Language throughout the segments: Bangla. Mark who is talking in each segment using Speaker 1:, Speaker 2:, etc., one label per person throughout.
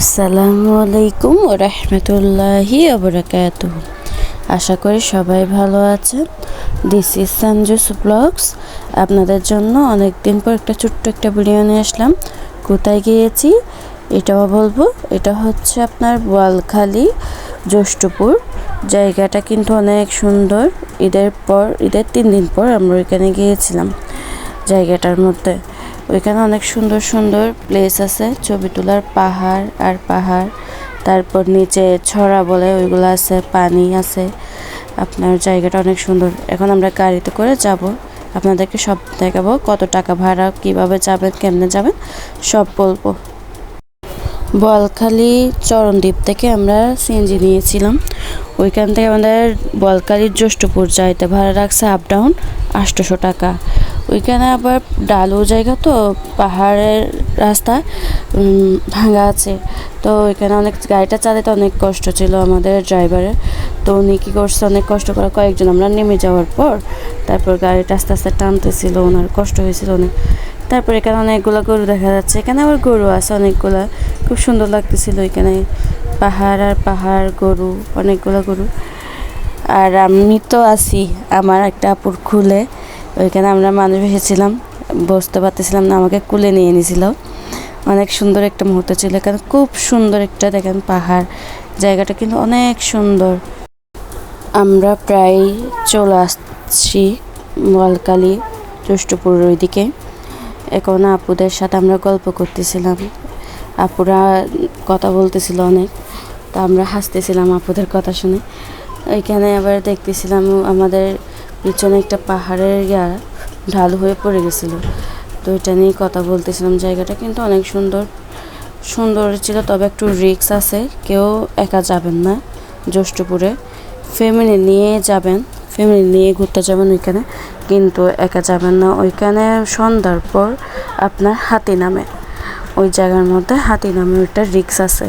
Speaker 1: আসসালামু আলাইকুম রহমতুল্লাহি আবরাকাত আশা করি সবাই ভালো আছেন। দিস ইজ সঞ্জুস ব্লগস আপনাদের জন্য অনেক দিন পর একটা ছোট্ট একটা ভিডিও নিয়ে আসলাম। কোথায় গিয়েছি? এটাও বলব, এটা হচ্ছে আপনার বোয়ালখালী, জ্যৈষ্ঠপুর। জায়গাটা কিন্তু অনেক সুন্দর। ঈদের পর, ঈদের তিন দিন পর আমরা ওইখানে গিয়েছিলাম। জায়গাটার মধ্যে ওইখানে অনেক সুন্দর সুন্দর প্লেস আছে। ছবি তোলার পাহাড় আর পাহাড়। তারপর নিচে ছড়া বলে ওইগুলো আছে, পানি আছে। আপনার জায়গাটা অনেক সুন্দর। এখন আমরা গাড়িতে করে যাব। আপনাদেরকে সব দেখাবো কত টাকা ভাড়া, কীভাবে যাবেন, কেমনে যাবেন, সব বলব। বলখালি চরণদ্বীপ থেকে আমরা সিএনজি নিয়েছিলাম। ওইখান থেকে আমাদের বলখালির জ্যৈষ্ঠপুর যাইতে ভাড়া রাখছে আপ ডাউন আটশোশো টাকা। ওইখানে আবার ডালু জায়গা তো, পাহাড়ের রাস্তা ভাঙা আছে। তো ওইখানে অনেক গাড়িটা চালাতে অনেক কষ্ট ছিল আমাদের ড্রাইভারের। তো উনি কী করছে, অনেক কষ্ট করে কয়েকজন আমরা নেমে যাওয়ার পর, তারপর গাড়িটা আস্তে আস্তে টানতেছিল, ওনার কষ্ট হয়েছিল অনেক। তারপর এখানে অনেকগুলো গরু দেখা যাচ্ছে, এখানে আবার গরু আছে অনেকগুলা, খুব সুন্দর লাগতেছিল এখানে পাহাড় আর পাহাড়, গরু, অনেকগুলো গরু। আর আমি তো আছি, আমার একটা আপুর খুলে। ওইখানে আমরা মানুষ এসেছিলাম বসতে পারতেছিলাম না, আমাকে কুলে নিয়ে নিয়েছিল অনেক সুন্দর একটা মুহূর্ত ছিল এখানে খুব সুন্দর একটা দেখেন পাহাড়, জায়গাটা কিন্তু অনেক সুন্দর। আমরা প্রায় চলে আসছি বলকালি জ্যৈষ্ঠপুর ওইদিকে। এখন আপুদের সাথে আমরা গল্প করতেছিলাম। আপুরা কথা বলতেছিল অনেক, তা আমরা হাসতেছিলাম আপুদের কথা শুনে। ওইখানে আবার দেখতেছিলাম আমাদের পিছনে একটা পাহাড়ের ইয়া ঢাল হয়ে পড়ে গেছিল। তো এটা নিয়ে কথা বলতেছিলাম। জায়গাটা কিন্তু অনেক সুন্দর। সুন্দর ছিল, তবে একটু রিক্স আছে। কেউ একা যাবেন না জ্যৈষ্ঠপুরে ফ্যামিলি নিয়ে যাবেন। ফ্যামিলি নিয়ে ঘুরতে যাবেন ওইখানে। কিন্তু একা যাবেন না। ওইখানে সন্ধ্যার পর আপনার হাতি নামে। ওই জায়গার মধ্যে হাতি নামে ওইটা রিক্স আছে।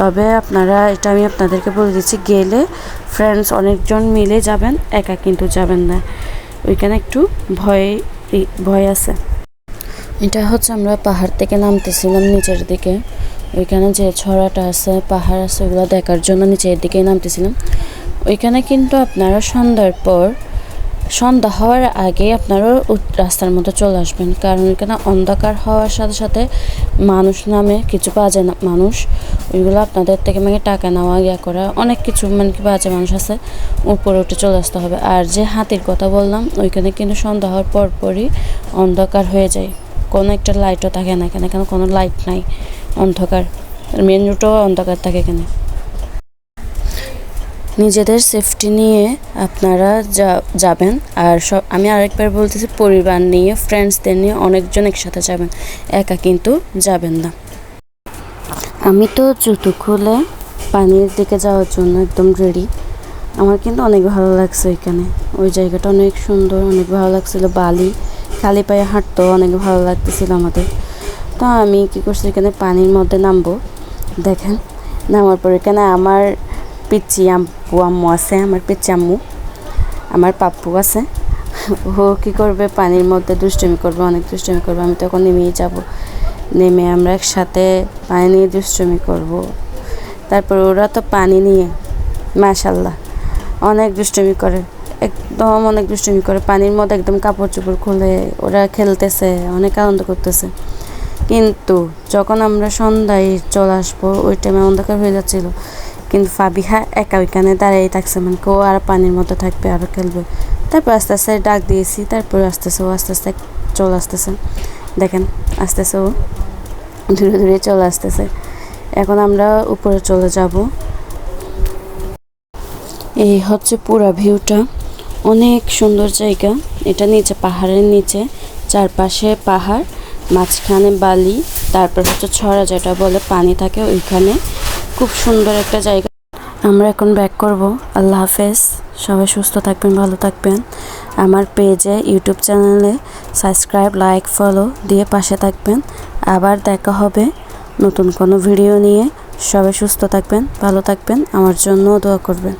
Speaker 1: তবে আপনারা, এটা আমি আপনাদেরকে বলে দিচ্ছি, গেলে ফ্রেন্ডস অনেকজন মিলে যাবেন, একা কিন্তু যাবেন না। ওইখানে একটু ভয় ভয় আছে। এটা হচ্ছে আমরা পাহাড় থেকে নামতেছিলাম নিচের দিকে। ওইখানে যে ছড়াটা আছে, পাহাড় আছে, ওগুলো দেখার জন্য নিচের দিকেই নামতেছিলাম। ওইখানে কিন্তু আপনারা সন্ধ্যার পর সন্ধ্যা হওয়ার আগে আপনারা উত- রাস্তার মধ্যে চলে আসবেন। কারণ এখানে অন্ধকার হওয়ার সাথে সাথে মানুষ নামে কিছু বাজে না, মানুষ। ওইগুলো আপনাদের থেকে মানে টাকা নেওয়া, ইয়া করা, অনেক কিছু মানে কি বাজে মানুষ আছে, উপরে উঠে চলে আসতে হবে। আর যে হাতির কথা বললাম, ওইখানে কিন্তু সন্ধ্যা হওয়ার পরপরই অন্ধকার হয়ে যায়। কোনো একটা লাইটও থাকে না এখানে কেন কোনো লাইট নাই, অন্ধকার। মেন রুটও অন্ধকার থাকে এখানে। নিজেদের সেফটি নিয়ে আপনারা যা- যাবেন। আর সব আমি আরেকবার বলতেছি, পরিবার নিয়ে ফ্রেন্ডসদের নিয়ে অনেকজন একসাথে যাবেন। একা কিন্তু যাবেন না। আমি তো জুতো খুলে পানির দিকে যাওয়ার জন্য একদম রেডি আমার কিন্তু অনেক ভালো লাগছে এখানে। ওই জায়গাটা অনেক সুন্দর, অনেক ভালো লাগছিল। বালি, খালি পায়ে হাঁটতেও অনেক ভালো লাগতেছিল আমাদের। তো আমি কী করছি, এখানে পানির মধ্যে নামবো। দেখেন, নামার পর এখানে আমার পিচ্ছি আম্পু, আম্মু আছে আমার পিচ্ছি আম্মু আমার পাপ্পু আছে। ও কী করবে, পানির মধ্যে দুষ্টুমি করবে, অনেক দুষ্টুমি করবে, আমি তখন নেমেই যাব। নেমে আমরা একসাথে পানি নিয়ে দুষ্টুমি করব। তারপর ওরা তো পানি নিয়ে, মাশাল্লাহ, অনেক দুষ্টুমি করে, একদম অনেক দুষ্টুমি করে, পানির মধ্যে একদম কাপড় চোপড় খুলে ওরা খেলতেছে, অনেক আনন্দ করতেছে। কিন্তু যখন আমরা সন্ধ্যায় চলে আসব, ওই টাইমে অন্ধকার হয়ে যাচ্ছিল। কিন্তু ফাবিহা একা ওইখানে দাঁড়িয়ে থাকছে মানে কেউ আর পানির মধ্যে থাকবে আরও খেলবে। তারপর আস্তে আস্তে ডাক দিয়েছি, তারপর আস্তে আস্তে ও, আস্তে আস্তে চলে আসতেছে। দেখেন, আস্তে আস্তে ও ধীরে ধীরে চলে আসতেছে। এখন আমরা উপরে চলে যাব। এই হচ্ছে পুরা ভিউটা। অনেক সুন্দর জায়গা। এটা নিচে, পাহাড়ের নিচে, চারপাশে পাহাড়, মাঝখানে বালি, তারপর হচ্ছে ছড়া, যেটা বলে পানি থাকে ওইখানে। খুব সুন্দর একটা জায়গা। আমরা এখন ব্যাক করব। আল্লাহ হাফেজ। সবাই সুস্থ থাকবেন, ভালো থাকবেন। আমার পেজে ইউটিউব চ্যানেলে সাবস্ক্রাইব লাইক ফলো দিয়ে পাশে থাকবেন। আবার দেখা হবে নতুন কোনো ভিডিও নিয়ে। সবাই সুস্থ থাকবেন, ভালো থাকবেন। আমার জন্যও দোয়া করবেন।